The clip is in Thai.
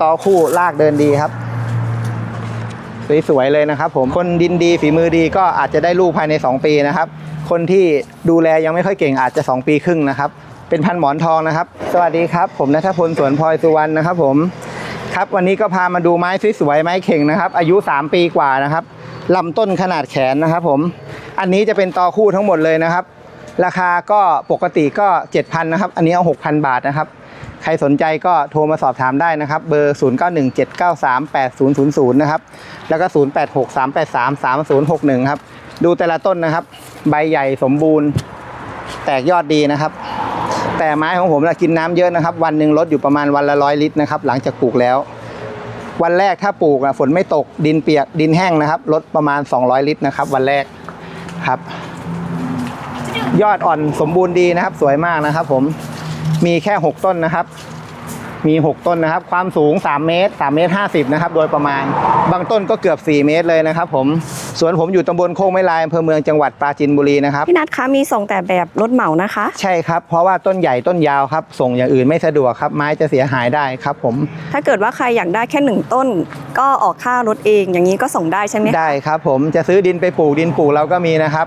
ตอคู่ลากเดินดีครับ สวยๆเลยนะครับ ผมคนดินดีฝีมือดีก็อาจจะได้ลูกภายใน 2 ปีนะครับ คนที่ดูแลยังไม่ค่อยเก่งอาจจะ 2 ปีครึ่งนะครับ เป็นพันหมอนทองนะครับ สวัสดีครับ ผมนัทพลสวนพลอยสุวรรณนะครับ ผมครับวันนี้ก็พามาดูไม้สวยๆไม้เข่งนะครับ อายุ 3 ปีกว่านะครับลำต้นขนาดแขนนะครับ ผม อันนี้จะเป็นตอคู่ทั้งหมดเลยนะครับ ราคาก็ปกติก็ 7,000นะครับ อันนี้เอา6,000 บาทนะครับ ใครสนใจก็โทรมาสอบถามได้นะครับ เบอร์ 0917938000 นะครับ แล้วก็ 0863833061 ครับ ดูแต่ละต้นนะครับ ใบใหญ่สมบูรณ์ แตกยอดดีนะครับ แต่ไม้ของผมนะกินน้ำเยอะนะครับ วันหนึ่งลดอยู่ประมาณวันละร้อยลิตรนะครับ หลังจากปลูกแล้ว วันแรกถ้าปลูกนะฝนไม่ตกดินเปียกดินแห้งนะครับ ลดประมาณ 200 ลิตรนะครับ วันแรกครับ ยอดอ่อนสมบูรณ์ดีนะครับ สวยมากนะครับผม มีแค่ 6 ต้นนะครับ มี 6 ต้นนะครับ ความสูง 3 เมตร 3 เมตร 50 นะครับ โดยประมาณ บางต้นก็เกือบ 4 เมตรเลยนะครับผม สวนผมอยู่ตำบลโคกไม้ลายอำเภอเมืองจังหวัดปราจีนบุรีนะครับ พี่นัทคะมีส่งแต่แบบรถเหมานะคะ ใช่ครับ เพราะว่าต้นใหญ่ต้นยาวครับ ส่งอย่างอื่นไม่สะดวกครับ ไม้จะเสียหายได้ครับผม ถ้าเกิดว่าใครอยากได้แค่หนึ่งต้น ก็ออกค่ารถเอง อย่างนี้ก็ส่งได้ใช่ไหมคะ ได้ครับผม จะซื้อดินไปปลูกดินปลูกเราก็มีนะครับ